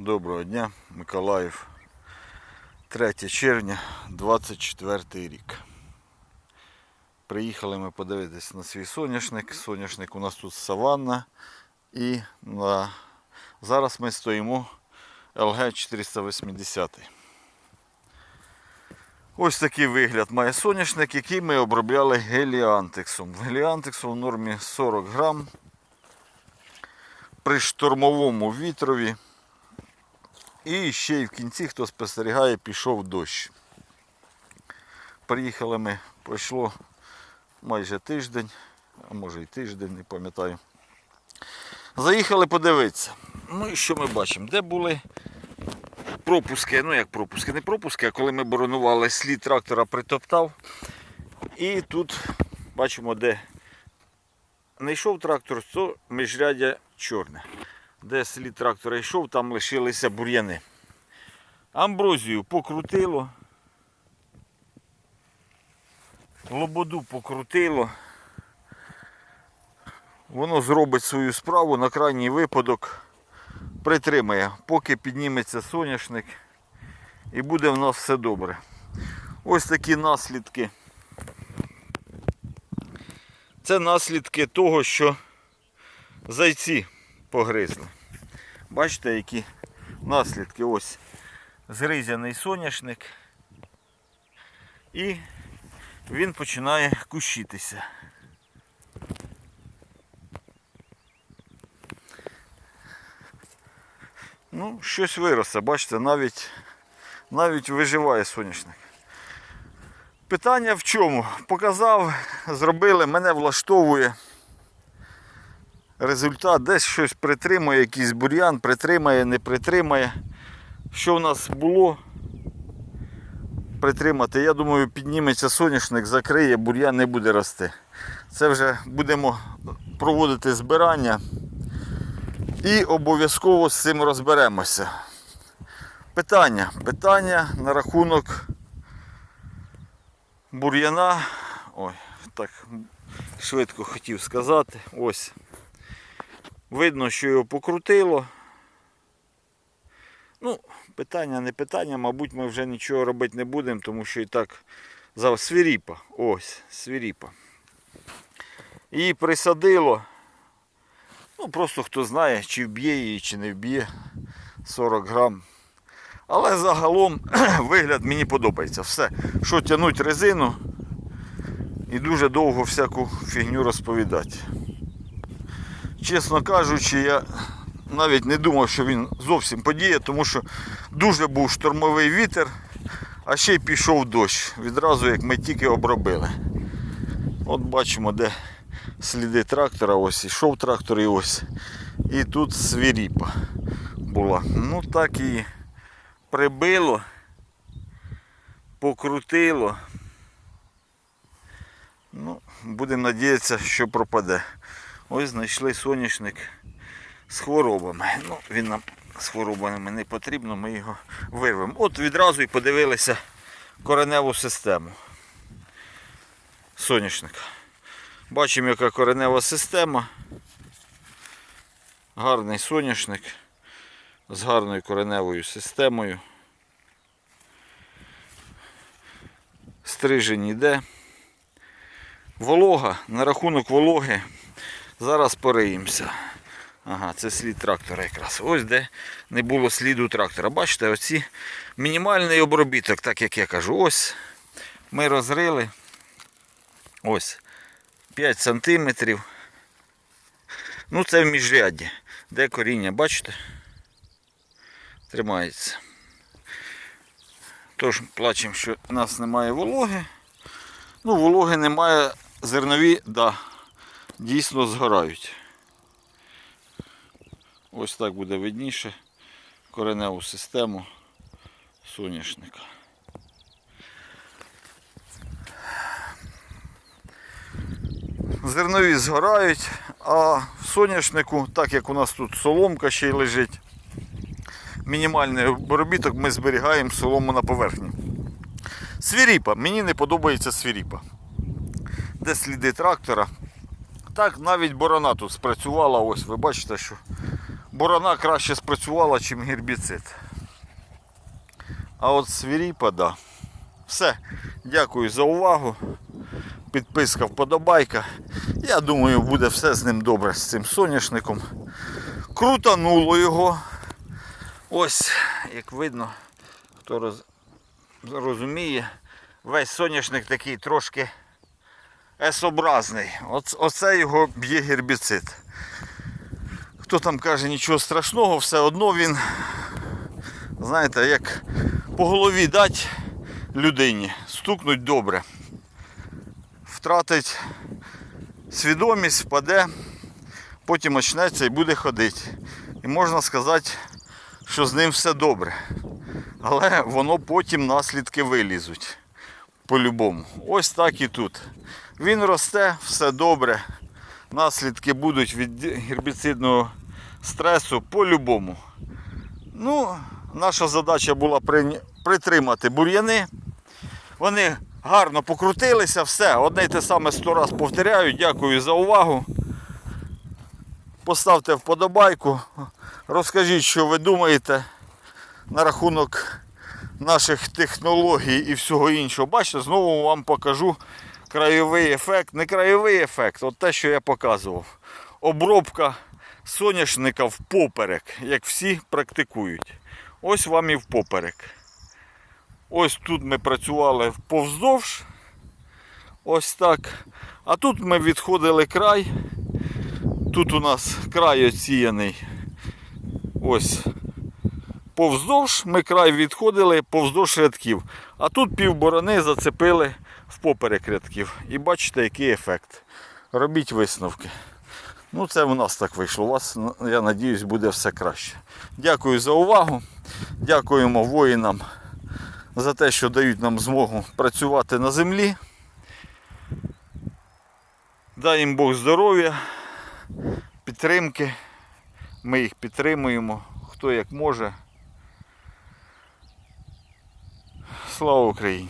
Доброго дня, Миколаїв. 3 червня, 24 рік. Приїхали ми подивитись на свій соняшник. Соняшник у нас тут саванна. І на... зараз ми стоїмо LG 480. Ось такий вигляд має соняшник, який ми обробляли геліантексом. Геліантексом в нормі 40 грам. При штормовому вітрові. І ще й в кінці, хто спостерігає, пішов дощ. Приїхали ми, пройшло майже тиждень, а може і тиждень, не пам'ятаю. Заїхали подивитися. Ну і що ми бачимо? Де були пропуски, ну як пропуски, не пропуски, а коли ми боронували, слід трактора притоптав. І тут бачимо, де не йшов трактор, то міжрядя чорне. Де слід трактора йшов, там лишилися бур'яни. Амброзію покрутило. Лободу покрутило. Воно зробить свою справу на крайній випадок. Притримає, поки підніметься соняшник і буде в нас все добре. Ось такі наслідки. Це наслідки того, що зайці погризли. Бачите, які наслідки. Ось згризяний соняшник. І він починає кущитися. Ну, щось виросте, бачите, навіть, навіть виживає соняшник. Питання в чому? Показав, зробили, мене влаштовує результат, десь щось притримує, якийсь бур'ян, притримає, не притримає. Що в нас було? Притримати, я думаю, підніметься соняшник, закриє, бур'ян не буде рости. Це вже будемо проводити збирання і обов'язково з цим розберемося. Питання. Питання на рахунок бур'яна. Ой, так швидко хотів сказати. Ось. Видно, що його покрутило. Ну, питання не питання, мабуть, ми вже нічого робити не будемо, тому що і так за свіріпа. Ось, свіріпа. І присадило. Ну, просто хто знає, чи вб'є її, чи не вб'є 40 грам. Але загалом вигляд мені подобається. Все. Що тягнуть резину і дуже довго всяку фігню розповідати. Чесно кажучи, я навіть не думав, що він зовсім подіє, тому що дуже був штормовий вітер, а ще й пішов дощ. Відразу як ми тільки обробили. От бачимо, де сліди трактора, ось ішов трактор і ось. І тут свіріпа була. Ну так і прибило, покрутило. Ну, будемо надіятися, що пропаде. Ось знайшли соняшник з хворобами. Ну, він нам з хворобами не потрібно, ми його вирвемо. От відразу і подивилися кореневу систему соняшника. Бачимо, яка коренева система. Гарний соняшник з гарною кореневою системою. Стрижень іде. Волога, на рахунок вологи. Зараз пориємося. Ага, це слід трактора якраз. Ось де не було сліду трактора. Бачите, оці мінімальний обробіток, так як я кажу. Ось ми розрили. Ось 5 сантиметрів. Ну це в міжрядді. Де коріння, бачите? Тримається. Тож плачемо, що у нас немає вологи. Ну, вологи немає, зернові, да, дійсно згорають. Ось так буде видніше кореневу систему соняшника. Зернові згорають, а в соняшнику, так як у нас тут соломка ще й лежить, мінімальний обробіток ми зберігаємо солому на поверхні. Свіріпа, мені не подобається свіріпа. Де сліди трактора. Так навіть борона тут спрацювала, ось ви бачите, що борона краще спрацювала, ніж гербіцид. А от свіріпа, да. Все. Дякую за увагу. Підписка, вподобайка. Я думаю, буде все з ним добре, з цим соняшником. Крутануло його. Ось, як видно, хто роз... розуміє, весь соняшник такий трошки S-образний. Оце його б'є гербіцид. Хто там каже нічого страшного, все одно він, знаєте, як по голові дать людині, стукнуть добре. Втратить свідомість, впаде, потім очнеться і буде ходити. І можна сказати, що з ним все добре. Але воно потім наслідки вилізуть. По-любому. Ось так і тут. Він росте, все добре. Наслідки будуть від гербіцидного стресу по-любому. Ну, наша задача була притримати бур'яни. Вони гарно покрутилися, все. Одне й те саме сто раз повторяю. Дякую за увагу. Поставте вподобайку. Розкажіть, що ви думаєте на рахунок наших технологій і всього іншого. Бачите, знову вам покажу краєвий ефект. Не краєвий ефект, от те, що я показував. Обробка соняшника впоперек, як всі практикують. Ось вам і впоперек. Ось тут ми працювали повздовж. Ось так. А тут ми відходили край. Тут у нас край оціяний. Ось повздовж ми край відходили повздовж рядків. А тут півборони зацепили в поперек рядків. І бачите, який ефект. Робіть висновки. Ну, це у нас так вийшло. У вас, я надіюсь, буде все краще. Дякую за увагу. Дякуємо воїнам за те, що дають нам змогу працювати на землі. Дай їм Бог здоров'я, підтримки. Ми їх підтримуємо, хто як може. Слава Україні!